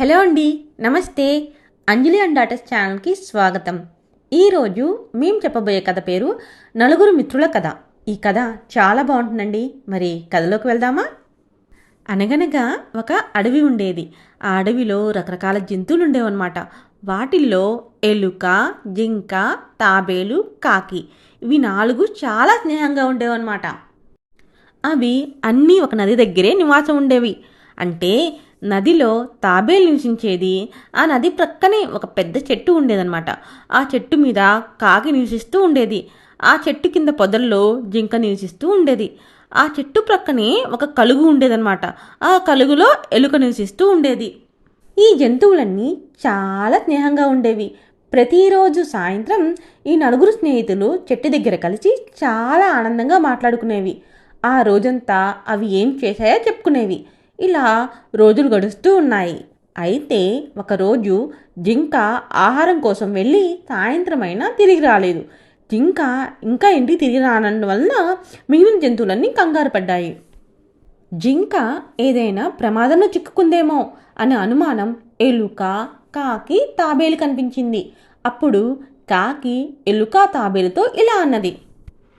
Hello అండి నమస్తే. అంజలి and daughters ఛానల్కి స్వాగతం. ఈరోజు మేము చెప్పబోయే కథ పేరు నలుగురు మిత్రుల కథ. ఈ కథ చాలా బాగుంటుందండి. మరి కథలోకి వెళ్దామా? అనగనగా ఒక అడవి ఉండేది. ఆ అడవిలో రకరకాల జంతువులు ఉండేవన్నమాట. వాటిల్లో ఎలుక జింక తాబేలు కాకి. ఇవి నాలుగు చాలా స్నేహంగా ఉండేవన్నమాట. అవి అన్నీ ఒక నది దగ్గరే నివాసం ఉండేవి. అంటే నదిలో తాబేలు నివసించేది. ఆ నది ప్రక్కనే ఒక పెద్ద చెట్టు ఉండేదన్నమాట. ఆ చెట్టు మీద కాకి నివసిస్తూ ఉండేది. ఆ చెట్టు కింద పొదల్లో జింక నివసిస్తూ ఉండేది. ఆ చెట్టు ప్రక్కనే ఒక కలుగు ఉండేదన్నమాట. ఆ కలుగులో ఎలుక నివసిస్తూ ఉండేది. ఈ జంతువులన్నీ చాలా స్నేహంగా ఉండేవి. ప్రతిరోజు సాయంత్రం ఈ నలుగురు స్నేహితులు చెట్టు దగ్గర కలిసి చాలా ఆనందంగా మాట్లాడుకునేవి. ఆ రోజంతా అవి ఏం చేశాయో చెప్పుకునేవి. ఇలా రోజులు గడుస్తూ ఉన్నాయి. అయితే ఒకరోజు జింక ఆహారం కోసం వెళ్ళి సాయంత్రం అయినా తిరిగి రాలేదు. జింక ఇంకా ఇంటికి తిరిగి రానందు వలన మిగిలిన జంతువులన్నీ కంగారు పడ్డాయి. జింక ఏదైనా ప్రమాదంలో చిక్కుకుందేమో అనే అనుమానం ఎలుక కాకి తాబేలు కనిపించింది. అప్పుడు కాకి ఎలుక తాబేలుతో ఇలా అన్నది.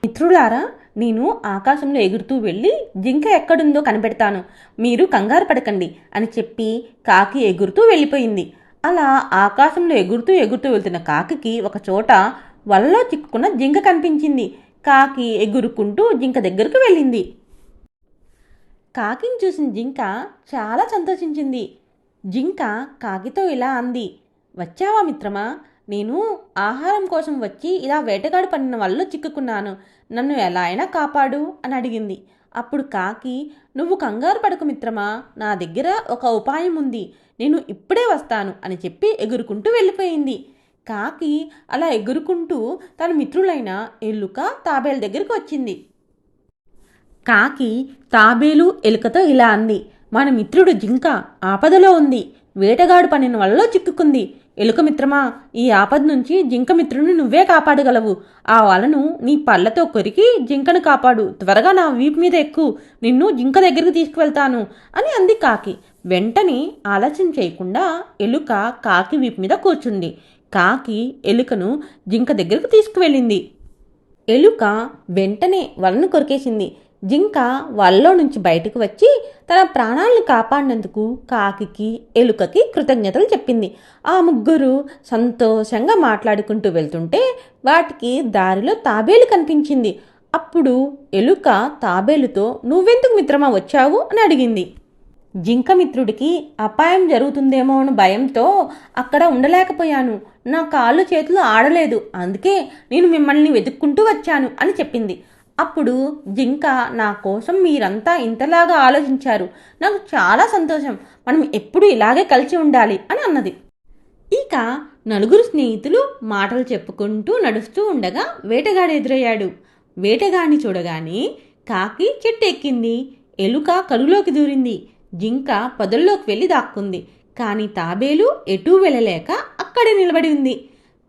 మిత్రులారా నేను ఆకాశంలో ఎగురుతూ వెళ్ళి జింక ఎక్కడుందో కనిపెడతాను. మీరు కంగారు పడకండి అని చెప్పి కాకి ఎగురుతూ వెళ్ళిపోయింది. అలా ఆకాశంలో ఎగురుతూ ఎగురుతూ వెళ్తున్న కాకి ఒక చోట వలలో చిక్కుకున్న జింక కనిపించింది. కాకి ఎగురుకుంటూ జింక దగ్గరకు వెళ్ళింది. కాకిని చూసిన జింక చాలా సంతోషించింది. జింక కాకితో ఇలా అంది వచ్చావా మిత్రమా? నేను ఆహారం కోసం వచ్చి ఇలా వేటగాడు పడిన వల్ల చిక్కుకున్నాను. నన్ను ఎలా అయినా కాపాడు అని అడిగింది. అప్పుడు కాకి నువ్వు కంగారు పడకు మిత్రమా నా దగ్గర ఒక ఉపాయం ఉంది. నేను ఇప్పుడే వస్తాను అని చెప్పి ఎగురుకుంటూ వెళ్ళిపోయింది. కాకి అలా ఎగురుకుంటూ తన మిత్రులైన ఎల్లుక తాబేల దగ్గరికి వచ్చింది. కాకి తాబేలు ఎలుకతో ఇలా అంది మన మిత్రుడు జింక ఆపదలో ఉంది. వేటగాడు పనిన వల్ల చిక్కుకుంది. ఎలుక మిత్రమా ఈ ఆపద నుంచి జింక మిత్రుని నువ్వే కాపాడగలవు. ఆ వలను నీ పళ్ళతో కొరికి జింకను కాపాడు. త్వరగా నా వీపు మీద ఎక్కు. నిన్ను జింక దగ్గరికి తీసుకువెళ్తాను అని అంది కాకి. వెంటనే ఆలస్యం చేయకుండా ఎలుక కాకి వీపు మీద కూర్చుంది. కాకి ఎలుకను జింక దగ్గరకు తీసుకువెళ్ళింది. ఎలుక వెంటనే వలను కొరికేసింది. జింక వలలో నుంచి బయటకు వచ్చి తన ప్రాణాలను కాపాడినందుకు కాకికి ఎలుకకి కృతజ్ఞతలు చెప్పింది. ఆ ముగ్గురు సంతోషంగా మాట్లాడుకుంటూ వెళ్తుంటే వాటికి దారిలో తాబేలు కనిపించింది. అప్పుడు ఎలుక తాబేలుతో నువ్వెందుకు మిత్రమా వచ్చావు? అని అడిగింది. జింక మిత్రుడికి అపాయం జరుగుతుందేమో అని భయంతో అక్కడ ఉండలేకపోయాను. నా కాళ్ళు చేతులు ఆడలేదు. అందుకే నేను మిమ్మల్ని వెతుక్కుంటూ వచ్చాను అని చెప్పింది. అప్పుడు జింక నా కోసం మీరంతా ఇంతలాగా ఆలోచించారు. నాకు చాలా సంతోషం. మనం ఎప్పుడు ఇలాగే కలిసి ఉండాలి అని అన్నది. ఇక నలుగురు స్నేహితులు మాటలు చెప్పుకుంటూ నడుస్తూ ఉండగా వేటగాడు ఎదురయ్యాడు. వేటగాడిని చూడగానే కాకి చెట్టు ఎక్కింది. ఎలుక కరులోకి దూరింది. జింక పొదల్లోకి వెళ్ళి దాక్కుంది. కానీ తాబేలు ఎటూ వెళ్ళలేక అక్కడే నిలబడి ఉంది.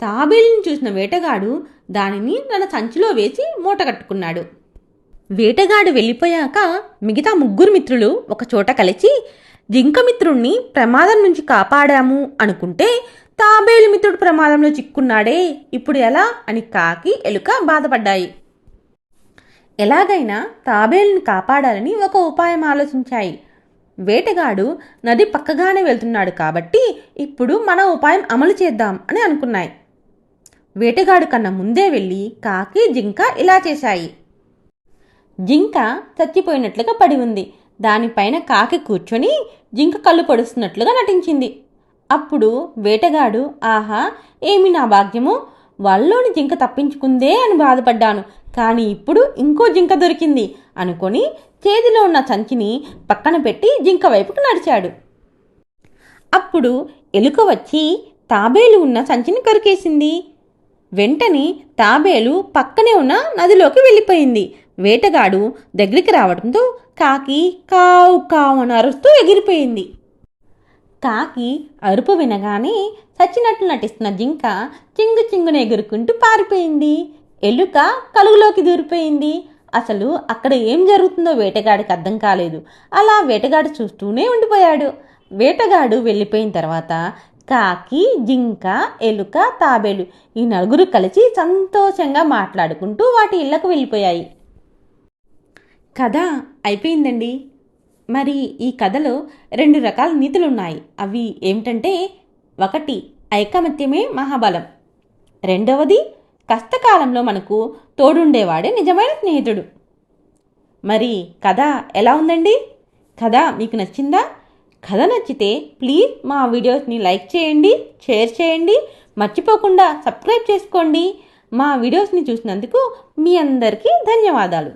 తాబేలుని చూసిన వేటగాడు దానిని తన సంచిలో వేసి మూట కట్టుకున్నాడు. వేటగాడు వెళ్ళిపోయాక మిగతా ముగ్గురు మిత్రులు ఒక చోట కలిసి జింక మిత్రుణ్ణి ప్రమాదం నుంచి కాపాడాము అనుకుంటే తాబేలు మిత్రుడు ప్రమాదంలో చిక్కున్నాడే ఇప్పుడు ఎలా అని కాకి ఎలుక బాధపడ్డాయి. ఎలాగైనా తాబేలుని కాపాడాలని ఒక ఉపాయం ఆలోచించాయి వేటగాడు నది పక్కగానే వెళ్తున్నాడు కాబట్టి ఇప్పుడు మన ఉపాయం అమలు చేద్దాం అని అనుకున్నాయి. వేటగాడు కన్నా ముందే వెళ్ళి కాకి జింక ఇలా చేశాయి. జింక చచ్చిపోయినట్లుగా పడి ఉంది. దానిపైన కాకి కూర్చొని జింక కళ్ళు పొడుస్తున్నట్లుగా నటించింది. అప్పుడు వేటగాడు ఆహా ఏమి నా భాగ్యము? వాళ్ళలోని జింక తప్పించుకుందే అని బాధపడ్డాను. కానీ ఇప్పుడు ఇంకో జింక దొరికింది అనుకొని చేతిలో ఉన్న సంచిని పక్కన పెట్టి జింక వైపుకు నడిచాడు. అప్పుడు ఎలుక వచ్చి తాబేలు ఉన్న సంచిని కొరికేసింది. వెంటనే తాబేలు పక్కనే ఉన్న నదిలోకి వెళ్ళిపోయింది. వేటగాడు దగ్గరికి రావడంతో కాకి కావు కావు అని అరుస్తూ ఎగిరిపోయింది. కాకి అరుపు వినగానే చచ్చినట్లు నటిస్తున్న జింక చింగు చింగున ఎగురుకుంటూ పారిపోయింది. ఎలుక కలుగులోకి దూరిపోయింది. అసలు అక్కడ ఏం జరుగుతుందో వేటగాడికి అర్థం కాలేదు. అలా వేటగాడు చూస్తూనే ఉండిపోయాడు. వేటగాడు వెళ్ళిపోయిన తర్వాత కాకి జింక ఎలుక తాబేలు ఈ నలుగురు కలిసి సంతోషంగా మాట్లాడుకుంటూ వాటి ఇళ్ళకు వెళ్ళిపోయాయి. కథ అయిపోయిందండి. మరి ఈ కథలో రెండు రకాల నీతులు ఉన్నాయి అవి ఏమిటంటే ఒకటి ఐకమత్యమే మహాబలం. రెండవది కష్టకాలంలో మనకు తోడుండేవాడే నిజమైన స్నేహితుడు. మరి కథ ఎలా ఉందండి? కథ మీకు నచ్చిందా? కథ నచ్చితే ప్లీజ్ మా వీడియోస్ని లైక్ చేయండి షేర్ చేయండి. మర్చిపోకుండా సబ్స్క్రైబ్ చేసుకోండి. మా వీడియోస్ని చూసినందుకు మీ అందరికీ ధన్యవాదాలు.